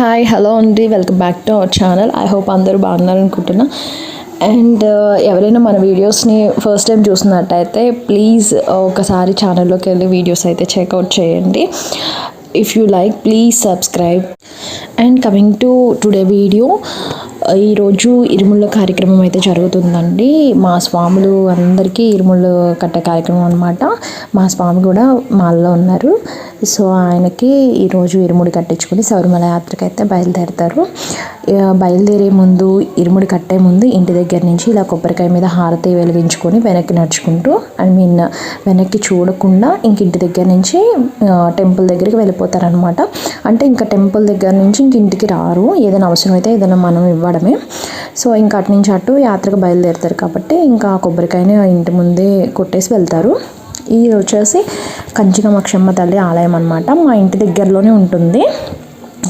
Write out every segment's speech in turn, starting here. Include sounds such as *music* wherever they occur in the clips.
Hi hello అండి. Welcome back to our channel I hope అందరూ బాగున్నారనుకుంటున్నా అండ్ uh, ఎవరైనా మన వీడియోస్ని ఫస్ట్ టైం చూసినట్టయితే ప్లీజ్ ఒకసారి ఛానల్లోకి వెళ్ళి వీడియోస్ అయితే చెక్అవుట్ చేయండి. If you like please subscribe and coming to today video ఈరోజు ఇరుముళ్ళ కార్యక్రమం అయితే జరుగుతుందండి. మా స్వాములు అందరికీ ఇరుముళ్ళు కట్టే కార్యక్రమం అనమాట మా స్వామి కూడా మాల్లో ఉన్నారు. సో ఆయనకి ఈరోజు ఇరుముడి కట్టించుకుని శబరిమల యాత్రకి అయితే బయలుదేరుతారు బయలుదేరే ముందు ఇరుముడి కట్టే ముందు ఇంటి దగ్గర నుంచి ఇలా కొబ్బరికాయ మీద హారతి వెలిగించుకొని వెనక్కి నడుచుకుంటూ ఐ మీన్ వెనక్కి చూడకుండా ఇంక ఇంటి దగ్గర నుంచి టెంపుల్ దగ్గరికి వెళ్ళిపోతారనమాట. అంటే ఇంకా టెంపుల్ దగ్గర నుంచి ఇంక ఇంటికి రారు. ఏదైనా అవసరం అయితే ఏదైనా మనం ఇవ్వడమే. సో ఇంకా అటు నుంచి అటు యాత్రకు బయలుదేరుతారు కాబట్టి ఇంకా కొబ్బరికాయని ఇంటి ముందే కొట్టేసి వెళ్తారు. ఇది వచ్చేసి కంచికమక్షమ్మ తల్లి ఆలయం అనమాట మా ఇంటి దగ్గరలోనే ఉంటుంది.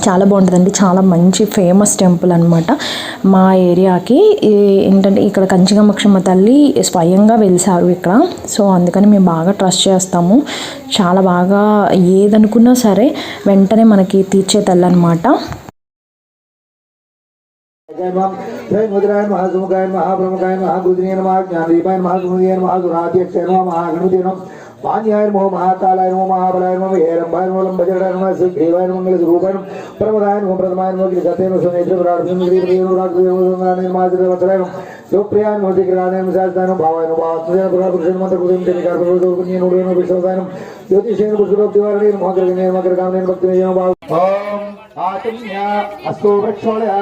చాలా బాగుంటుందండి చాలా మంచి ఫేమస్ టెంపుల్ అనమాట మా ఏరియాకి ఈ ఏంటంటే ఇక్కడ కంచికమక్షమ్మ తల్లి స్వయంగా వెలిసారు ఇక్కడ సో అందుకని మేము బాగా ట్రస్ట్ చేస్తాము చాలా బాగా ఏదనుకున్నా సరే వెంటనే మనకి తీర్చే తల్లి అనమాట जय मुद्राय महासुमुखाय महाप्रमुखाय महाबुद्धिने नमः ज्ञानदीपाय महासुमुखाय महागुणाध्यक्षाय नमः महागणपते नमः మాన్యాయ నమో మహాకాలాయ నమో మహాబలాయ నమో ఏరంభాయ నమో లంబజరాయ నమో శ్రీగ్రీవాయ నమో మంగళ స్వరూపాయ నమో రాజు రాజు రాజు ലോക്പ്രിയാൻ വർദ്ധിക്കലാണ് വിശാസ്ഥാനം ഭാവാനും വാസ്തുജന പുരാപുരുഷനുമത്തെ കുതിരത്തെ വികാരപ്രവർത്തകനും വിശ്വസാനം ജ്യോതിഷേന പുരുഷഭക്തിവാരണീയ മകരകന്യ മകരകാമനേന ഭക്തിമയോ ഓം ആത്മ്യ അസ്തു വൃക്ഷോളയ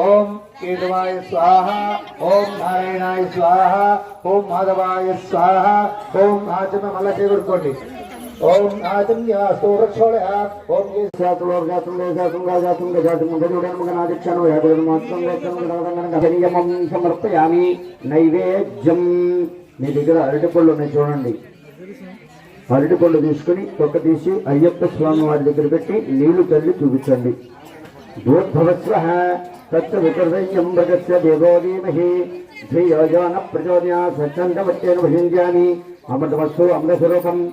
ഓം केशवाय स्वाहा ओम नारायणाय स्वाहा ओम माधवाय स्वाहा ओम आचम मलके गुड़कोटी ఓం ఆచమ్య అస్తు ఓం శాస్త్రం శాస్త్రం శాస్త్రం మాత్రం సమర్పయామి. నైవేద్యం. మీ దగ్గర అరటిపళ్ళు ఉన్నాయి చూడండి. అరటిపళ్ళు తీసుకుని తొక్క తీసి అయ్యప్ప స్వామి వారి దగ్గర పెట్టి నీళ్ళు తల్లి చూపించండి. దూర్భవస్వ తత్ర వికృతయ్యం మృగస్య దేవో ధీమహి ధియోజాన ప్రచోదయా స్వచ్ఛందవత్యేన భజించామి అమృతమస్సు అమృతస్వరూపం.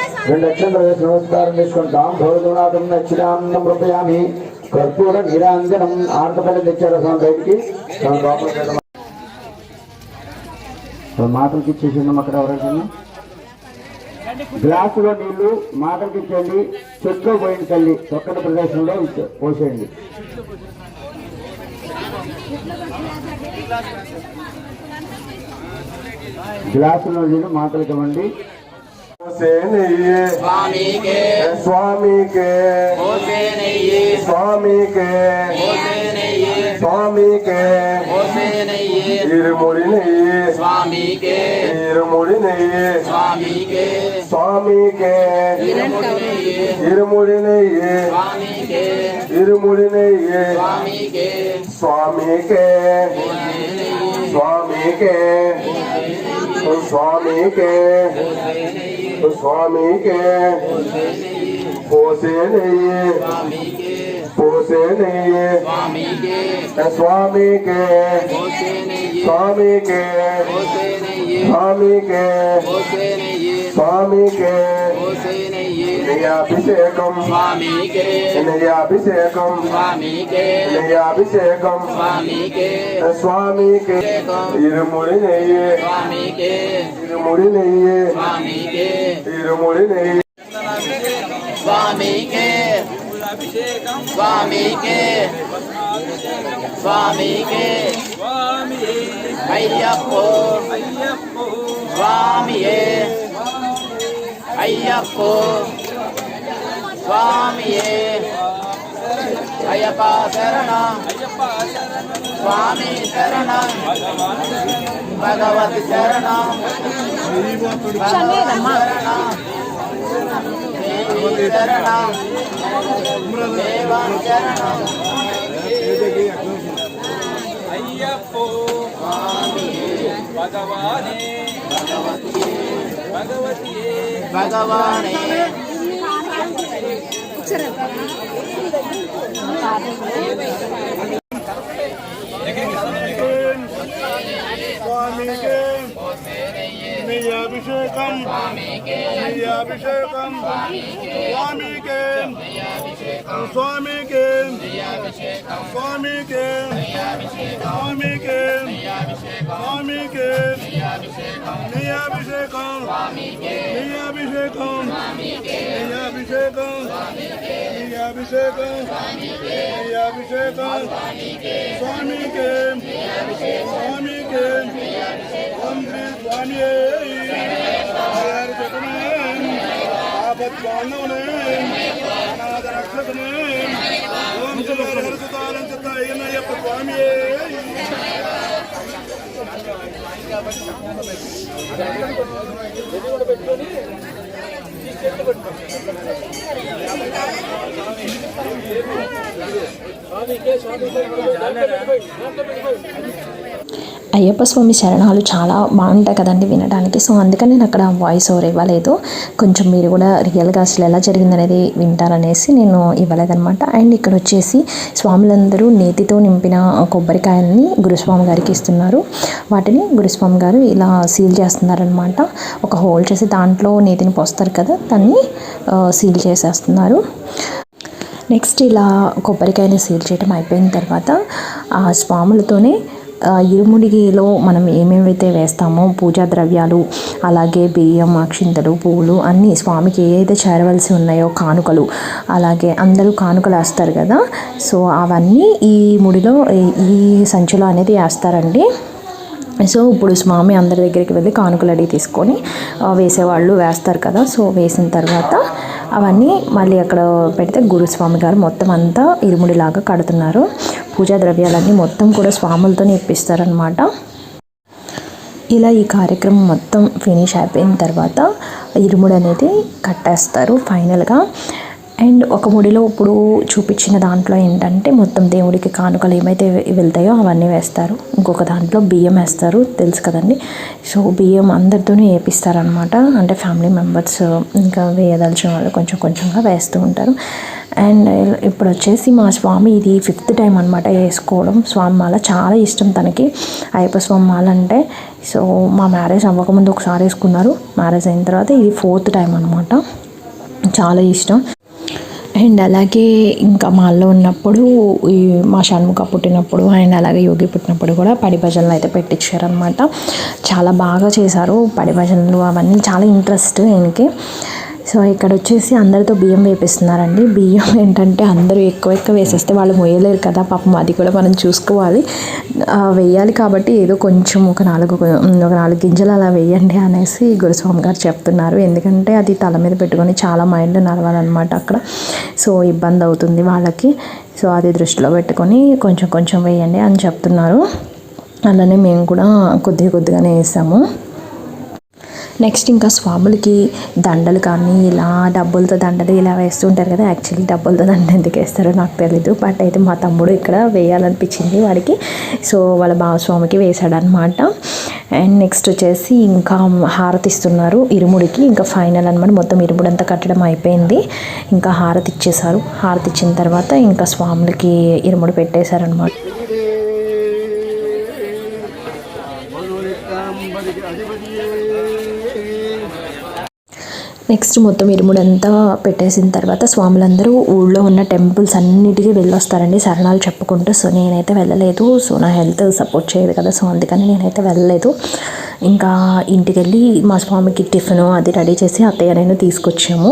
రెండు లక్షల వేసి నమస్కారం చేసుకుని భోజనాథం నక్షరాం సమర్పయామి కర్పూర నీరాంజనం ఆర్తపల్లి తెచ్చారు అసలు బయటికి. మాటలకి ఇచ్చేసిందాం అక్కడ ఎవరైనా? గ్లాసులో నీళ్ళు మాటలకి ఇచ్చేయండి చెట్లో పోయిన తల్లి. చక్కటి ప్రదేశంలో పోసేయండి. గ్లాసులో నీళ్ళు మాటలకి ఇవ్వండి हुसैनये स्वामी के स्वामी के स्वामी के हुसैनये स्वामी के हुसैनये இருமுடி நெய்யே சுவாமி கே இருமுடி நெய்யே சுவாமி கே சுவாமி கே இருமுடி நெய்யே سام వినయాభిషేకం స్వామికే. వినయాభిషేకం స్వామికే. వినయాభిషేకం స్వామికే. స్వామికే. ఇరుముడి నెయ్యే. స్వామికే. ఇరుముడి నెయ్యే. స్వామికే. ఇరుముడి నెయ్యే. స్వామికే. స్వామికే. స్వామికే. అయ్యప్పో. స్వామియే. అయ్యప్పో. சுவாமியே. ஐயப்பா சரணம். சுவாமி சரணம். பகவத் சரணம். சரணம். தேவி சரணம். தேவா சரணம். ஐயப்போ. பகவானே. பகவதியே. பகவானே. భగవతియే భగవానే స్వామికి నెయ్యాభిషేకం నెయ్యాభిషేకం స్వామికి స్వామికి స్వామికి స్వామికి స్వామికి నెయ్యాభిషేకం నీ అభిషేకం. నెయ్యాభిషేకం నెయ్యాభిషేకం స్వామికి. స్వామికి. ఓం శ్రీ స్వామి ఆపద్బాంధవనే అనాథ రక్షకనే ఓం శ్రీ హరిసుతానంత అయ్యప్ప స్వామి అయ్యప్ప స్వామి శరణాలు చాలా బాగుంటాయి కదండి వినడానికి. సో అందుకని నేను అక్కడ వాయిస్ ఓవర్ ఇవ్వలేదు. కొంచెం మీరు కూడా రియల్గా అసలు ఎలా జరిగిందనేది వింటారనేసి నేను ఇవ్వలేదన్నమాట. అండ్ ఇక్కడ వచ్చేసి స్వాములందరూ నేతితో నింపిన కొబ్బరికాయల్ని గురుస్వామి గారికి ఇస్తున్నారు. వాటిని గురుస్వామి గారు ఇలా సీల్ చేస్తున్నారనమాట ఒక హోల్ చేసి దాంట్లో నేతిని పోస్తారు కదా దాన్ని సీల్ చేసేస్తున్నారు. నెక్స్ట్ ఇలా కొబ్బరికాయని సీల్ చేయడం అయిపోయిన తర్వాత ఆ స్వాములతోనే ఇరుముడిలో మనం ఏమేమైతే వేస్తామో పూజా ద్రవ్యాలు అలాగే బియ్యం అక్షింతలు పువ్వులు అన్నీ స్వామికి ఏదైతే చేరవలసి ఉన్నాయో కానుకలు అలాగే అందరూ కానుకలు వేస్తారు కదా. సో అవన్నీ ఈ ముడిలో ఈ- ఈ సంచిలో అనేది వేస్తారండి. సో ఇప్పుడు స్వామి అందరి దగ్గరికి వెళ్ళి కానుకలు అడిగి తీసుకొని వేసేవాళ్ళు వేస్తారు కదా. సో వేసిన తర్వాత అవన్నీ మళ్ళీ అక్కడ పెడితే గురుస్వామి గారు మొత్తం అంతా ఇరుముడిలాగా కడుతున్నారు. పూజా ద్రవ్యాలన్నీ మొత్తం కూడా స్వాములతోనే ఇప్పిస్తారనమాట ఇలా ఈ కార్యక్రమం మొత్తం ఫినిష్ అయిపోయిన తర్వాత ఇరుముడు అనేది కట్టేస్తారు. ఫైనల్గా అండ్ ఒక ముడిలో ఇప్పుడు చూపించిన దాంట్లో ఏంటంటే మొత్తం దేవుడికి కానుకలు ఏమైతే వెళ్తాయో అవన్నీ వేస్తారు. ఇంకొక దాంట్లో బియ్యం వేస్తారు. తెలుసు కదండి. సో బియ్యం అందరితోనే వేపిస్తారనమాట అంటే ఫ్యామిలీ మెంబర్స్ ఇంకా వేయదలిచిన వాళ్ళు కొంచెం కొంచెంగా వేస్తూ ఉంటారు. అండ్ ఇప్పుడు వచ్చేసి మా స్వామి ఇది ఫిఫ్త్ టైం అనమాట వేసుకోవడం. స్వామి మాల చాలా ఇష్టం తనకి. అయ్యప్ప స్వామి మాల అంటే. సో మా మ్యారేజ్ అవ్వకముందు ఒకసారి వేసుకున్నారు. మ్యారేజ్ అయిన తర్వాత ఇది ఫోర్త్ టైం అనమాట చాలా ఇష్టం. అండ్ అలాగే ఇంకా మాల్లో ఉన్నప్పుడు ఈ మా షణ్ముఖ పుట్టినప్పుడు అండ్ అలాగే యోగి పుట్టినప్పుడు కూడా పడి భజనలు అయితే పెట్టించారనమాట చాలా బాగా చేశారు పడి భజనలు అవన్నీ. చాలా ఇంట్రెస్ట్ ఆయనకి సో ఇక్కడ వచ్చేసి అందరితో బియ్యం వేపిస్తున్నారండి. బియ్యం *laughs* ఏంటంటే అందరూ ఎక్కువ ఎక్కువ వేసేస్తే వాళ్ళు మొయ్యలేరు కదా. పాపం అది కూడా మనం చూసుకోవాలి. వేయాలి కాబట్టి ఏదో కొంచెం ఒక నాలుగు ఒక నాలుగు గింజలు అలా వేయండి అనేసి గురుస్వామి గారు చెప్తున్నారు. ఎందుకంటే అది తల మీద పెట్టుకొని చాలా మైండ్ నడవాలన్నమాట అక్కడ. సో ఇబ్బంది అవుతుంది వాళ్ళకి. సో అది దృష్టిలో పెట్టుకొని కొంచెం కొంచెం వేయండి అని చెప్తున్నారు. అలానే మేము కూడా కొద్ది కొద్దిగానే వేసాము. నెక్స్ట్ ఇంకా స్వాములకి దండలు కానీ ఇలా డబ్బులతో దండలు ఇలా వేస్తూ ఉంటారు కదా. యాక్చువల్లీ డబ్బులతో దండ ఎందుకు వేస్తారో నాకు తెలీదు. బట్ అయితే మా తమ్ముడు ఇక్కడ వేయాలనిపించింది వాడికి. సో వాళ్ళ భావస్వామికి వేశాడనమాట అండ్ నెక్స్ట్ వచ్చేసి ఇంకా హారతి ఇస్తున్నారు ఇరుముడికి. ఇంకా ఫైనల్ అనమాట మొత్తం ఇరుముడు అంతా కట్టడం అయిపోయింది. ఇంకా హారతి ఇచ్చేసారు హారతి ఇచ్చిన తర్వాత ఇంకా స్వాములకి ఇరుముడు పెట్టేశారనమాట నెక్స్ట్ మొత్తం ఇరుముడంతా పెట్టేసిన తర్వాత స్వాములందరూ ఊళ్ళో ఉన్న టెంపుల్స్ అన్నిటికీ వెళ్ళొస్తారండి శరణాలు చెప్పుకుంటూ. సో నేనైతే వెళ్ళలేదు. సో నా హెల్త్ సపోర్ట్ చేయదు కదా. సో అందుకని నేనైతే వెళ్ళలేదు. ఇంకా ఇంటికి వెళ్ళి మా స్వామికి టిఫిన్ అది రెడీ చేసి అత్తయ్య నేను తీసుకొచ్చాము.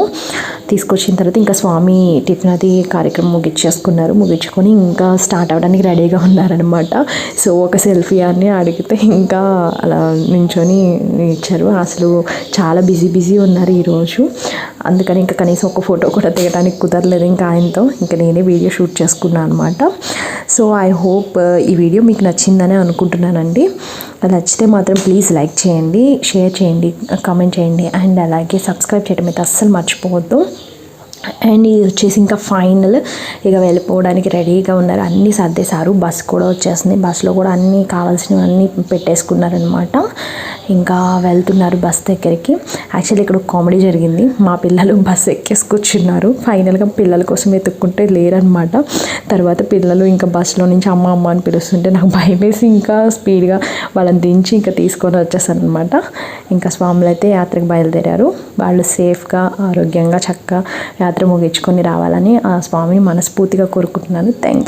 తీసుకొచ్చిన తర్వాత ఇంకా స్వామి టిఫిన్ అది కార్యక్రమం ముగించేసుకున్నారు ముగించుకొని ఇంకా స్టార్ట్ అవ్వడానికి రెడీగా ఉన్నారనమాట సో ఒక సెల్ఫీ అని అడిగితే ఇంకా అలా నించొని ఇచ్చారు. అసలు చాలా బిజీ బిజీ ఉన్నారు ఈరోజు అందుకని ఇంకా కనీసం ఒక ఫోటో కూడా తీయడానికి కుదరలేదు ఇంకా ఆయనతో. ఇంకా నేనే వీడియో షూట్ చేసుకున్నాను అనమాట సో ఐ హోప్ ఈ వీడియో మీకు నచ్చిందని అనుకుంటున్నానండి. నచ్చితే మాత్రం ప్లీజ్ లైక్ చేయండి షేర్ చేయండి కామెంట్ చేయండి అండ్ అలాగే సబ్స్క్రైబ్ చేయడం అయితే అస్సలు మర్చిపోవద్దు. అండ్ ఇది వచ్చేసి ఇంకా ఫైనల్. ఇక వెళ్ళిపోవడానికి రెడీగా ఉన్నారు. అన్నీ సర్దేశారు. బస్ కూడా వచ్చేసింది. బస్సులో కూడా అన్నీ కావాల్సినవి అన్నీ పెట్టేసుకున్నారనమాట. ఇంకా వెళ్తున్నారు బస్ దగ్గరికి. యాక్చువల్లీ ఇక్కడ కామెడీ జరిగింది. మా పిల్లలు బస్ ఎక్కేసుకొచ్చున్నారు ఫైనల్గా పిల్లల కోసం వెతుక్కుంటే లేరనమాట. తర్వాత పిల్లలు ఇంకా బస్సులో నుంచి అమ్మ అమ్మ అని పిలుస్తుంటే నాకు భయం వేసి ఇంకా స్పీడ్గా వాళ్ళని దించి ఇంకా తీసుకొని వచ్చేసాను అనమాట ఇంకా స్వాములు అయితే యాత్రకు బయలుదేరారు. వాళ్ళు సేఫ్గా ఆరోగ్యంగా చక్కగా యాత్ర ముగించుకొని రావాలని ఆ స్వామిని మనస్ఫూర్తిగా కోరుకుంటున్నాను. Thank you